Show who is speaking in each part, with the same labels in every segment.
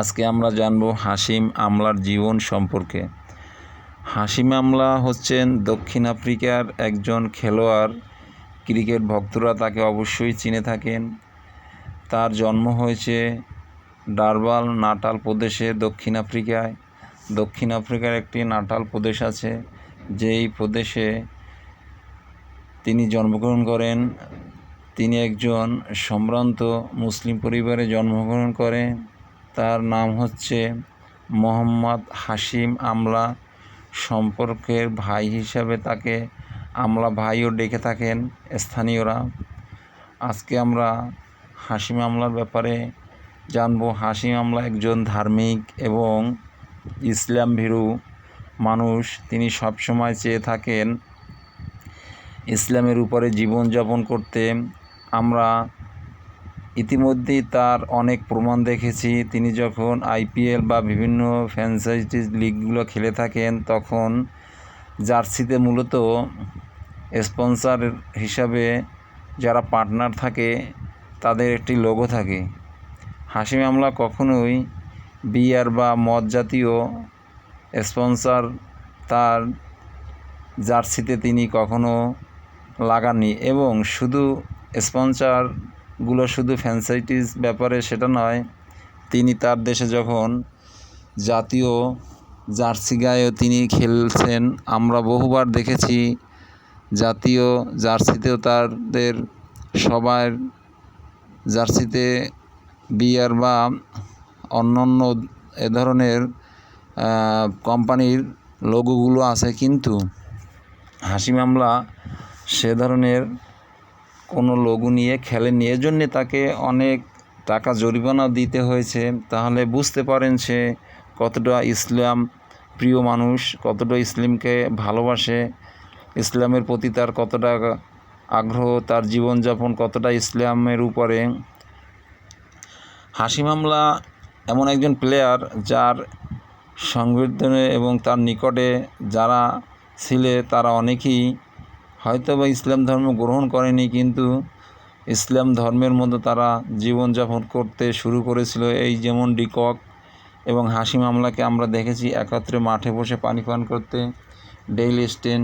Speaker 1: আজকে আমরা জানব হাসিম আমলার জীবন সম্পর্কে। হাসিম আমলা হচ্ছেন দক্ষিণ আফ্রিকার একজন খেলোয়াড়। ক্রিকেট ভক্তরা তাকে অবশ্যই চিনে থাকেন। তার জন্ম হয়েছে ডারবাল নাটাল প্রদেশে দক্ষিণ আফ্রিকায়। দক্ষিণ আফ্রিকার একটি নাটাল প্রদেশ আছে, যেই প্রদেশে তিনি জন্মগ্রহণ করেন। তিনি একজন সম্ভ্রান্ত মুসলিম পরিবারে জন্মগ্রহণ করেন। তার নাম হচ্ছে মোহাম্মদ হাসিম আমলা। সম্পর্কের ভাই হিসাবে তাকে আমলা ভাইও ডেকে থাকেন স্থানীয়রা। আজকে আমরা হাসিম আমলার ব্যাপারে জানব। হাসিম আমলা একজন ধার্মিক এবং ইসলাম ভীরু মানুষ। তিনি সবসময় চেয়ে থাকেন ইসলামের উপরে জীবনযাপন করতে। আমরা ইতিমধ্যেই তার অনেক প্রমাণ দেখেছি। তিনি যখন আইপিএল বা বিভিন্ন ফ্র্যাঞ্চাইজিস লিগগুলো খেলে থাকেন, তখন জার্সিতে মূলত স্পন্সর হিসাবে যারা পার্টনার থাকে, তাদের একটি লোগো থাকে। হাসিম আমলা কখনোই বিয়ার বা মদ জাতীয় স্পন্সর তার জার্সিতে তিনি কখনো লাগাননি এবং শুধু স্পন্সরগুলো শুধু ফ্র্যাঞ্চাইটিস ব্যাপারে সেটা নয়, তিনি তার দেশে যখন জাতীয় জার্সি গায়েও তিনি খেলছেন, আমরা বহুবার দেখেছি জাতীয় জার্সিতেও তাদের সবার জার্সিতে বিয়ার বা অন্যান্য এ ধরনের কোম্পানির লোগোগুলো আছে, কিন্তু হাসি মামলা সে ধরনের কোনো লোগো নিয়ে খেলেননি। এজন্যে তাকে অনেক টাকা জরিমানা দিতে হয়েছে। তাহলে বুঝতে পারেন সে কতটা ইসলাম প্রিয় মানুষ, কতটা ইসলামকে ভালোবাসে, ইসলামের প্রতি তার কতটা আগ্রহ, তার জীবনযাপন কতটা ইসলামের উপরে। হাসিম আমলা এমন একজন প্লেয়ার যার সংবর্ধনে এবং তার নিকটে যারা ছিলে তারা অনেকেই হয়তো বা ইসলাম ধর্ম গ্রহণ করেনি, কিন্তু ইসলাম ধর্মের মতো তারা জীবনযাপন করতে শুরু করেছিল। এই যেমন ডিকক এবং হাসি মামলাকে আমরা দেখেছি একত্রে মাঠে বসে পানি পান করতে। ডেইল স্টেন,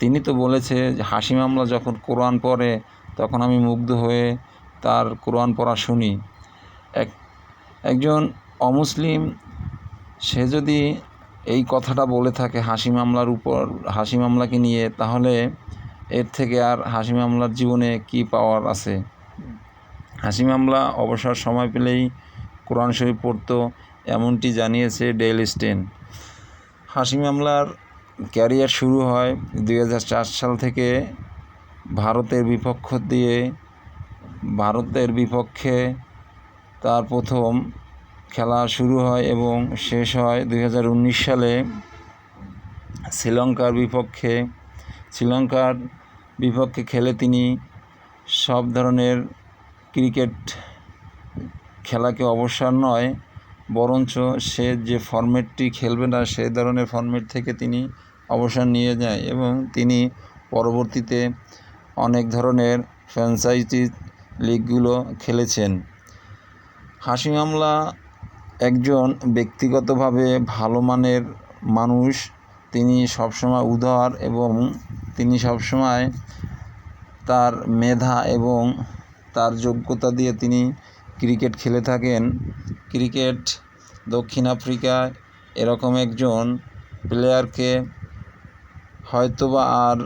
Speaker 1: তিনি তো বলেছে যে হাসিম আমলা যখন কোরআন পড়ে, তখন আমি মুগ্ধ হয়ে তার কোরআন পড়া শুনি। এক, একজন অমুসলিম, সে যদি এই কথাটা বলে থাকে হাসি মামলার উপর, হাসি মামলাকে নিয়ে, তাহলে এর থেকে আর হাসি মামলার জীবনে কি পাওয়ার আছে? হাসি মামলা অবসর সময় পেলেই কোরআন শরীফ পড়তো, এমনটি জানিয়েছে ডেল স্টেন। হাসি মামলার ক্যারিয়ার শুরু হয় দু হাজার চার সাল থেকে ভারতের বিপক্ষ দিয়ে। ভারতের বিপক্ষে তার প্রথম খেলা শুরু হয় এবং শেষ হয় দুই হাজার উনিশ সালে। শ্রীলঙ্কার বিপক্ষে। শ্রীলঙ্কার বিপক্ষে খেলে তিনি সব ধরনের ক্রিকেট খেলাকে অবসর নয়, বরঞ্চ সে যে ফর্মেটটি খেলবে না সেই ধরনের ফর্মেট থেকে তিনি অবসর নিয়ে যায় এবং তিনি পরবর্তীতে অনেক ধরনের ফ্র্যাঞ্চাইজি লিগগুলো খেলেছেন। হাসি আমলা একজন ব্যক্তিগতভাবে ভালো মানের মানুষ। তিনি সবসময় উদার এবং তিনি সবসময় তার মেধা এবং তার যোগ্যতা দিয়ে তিনি ক্রিকেট খেলে থাকেন। ক্রিকেট দক্ষিণ আফ্রিকায় এরকম একজন প্লেয়ারকে হয়তোবা আর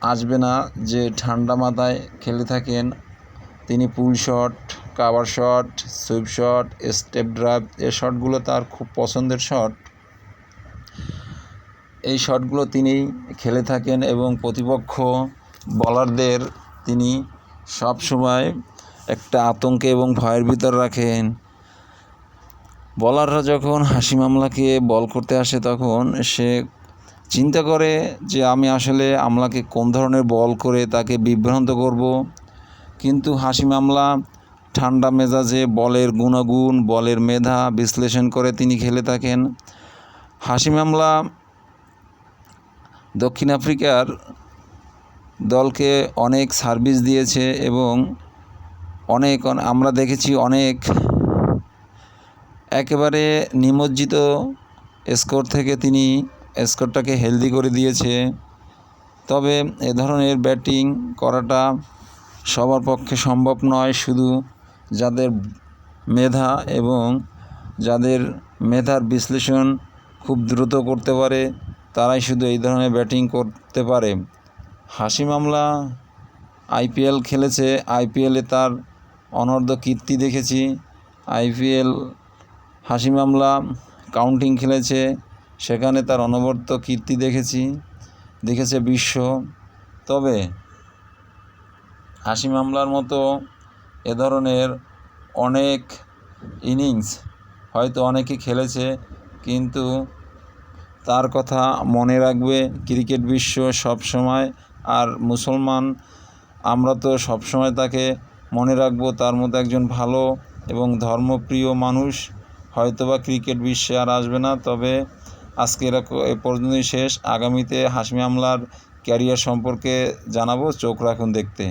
Speaker 1: আসবে না যে ঠান্ডা মাথায় খেলে থাকেন। তিনি pull shot, cover shot, sweep shot, step drive, এ শটগুলো তার খুব পছন্দের শট। এই শটগুলো তিনি খেলে থাকেন এবং প্রতিপক্ষ বলারদের তিনি সব সময় একটা আতঙ্কে এবং ভয়ের ভিতর রাখেন। বলাররা যখন হাসি মামলাকে বল করতে আসে, তখন সে চিন্তা করে যে আমি আসলে আমলাকে কোন ধরনের বল করে তাকে বিভ্রান্ত করব। কিন্তু হাসি মামলা ঠান্ডা মেজাজে বলের গুণাগুণ, বলের মেধা বিশ্লেষণ করে তিনি খেলে থাকেন। হাসি মামলা দক্ষিণ আফ্রিকার দলকে অনেক সার্ভিস দিয়েছে এবং অনেক আমরা দেখেছি অনেক একেবারে নিমজ্জিত স্কোর থেকে তিনি স্কোরটাকে হেলদি করে দিয়েছে। তবে এ ধরনের ব্যাটিং করাটা সবার পক্ষে সম্ভব নয়, শুধু যাদের মেধা এবং যাদের মেধার বিশ্লেষণ খুব দ্রুত করতে পারে। তারাই শুধু এই ধরনের ব্যাটিং করতে পারে। হাসি মামলা, আইপিএল খেলেছে, আইপিএলে তার অনর্ধ কীর্তি দেখেছি। আইপিএল হাসি মামলা, কাউন্টিং খেলেছে, সেখানে তার অনবর্ত কীর্তি দেখেছি, দেখেছে বিশ্ব। তবে হাসি মামলার মতো এ ধরনের অনেক ইনিংস হয়তো অনেকে খেলেছে, কিন্তু তার কথা মনে রাখবে ক্রিকেট বিশ্ব সব সময় আর মুসলমান, আমরা তো সব সময় তাকে মনে রাখব তার মতো একজন ভালো এবং ধর্মপ্রিয় মানুষ। হয়তোবা ক্রিকেট বিশ্বে আর আসবে না, তবে আজকে এরকম এ পর্যন্তই শেষ। আগামীতে হাসমি আমলার ক্যারিয়ার সম্পর্কে জানাব, চোখ রাখুন দেখতে।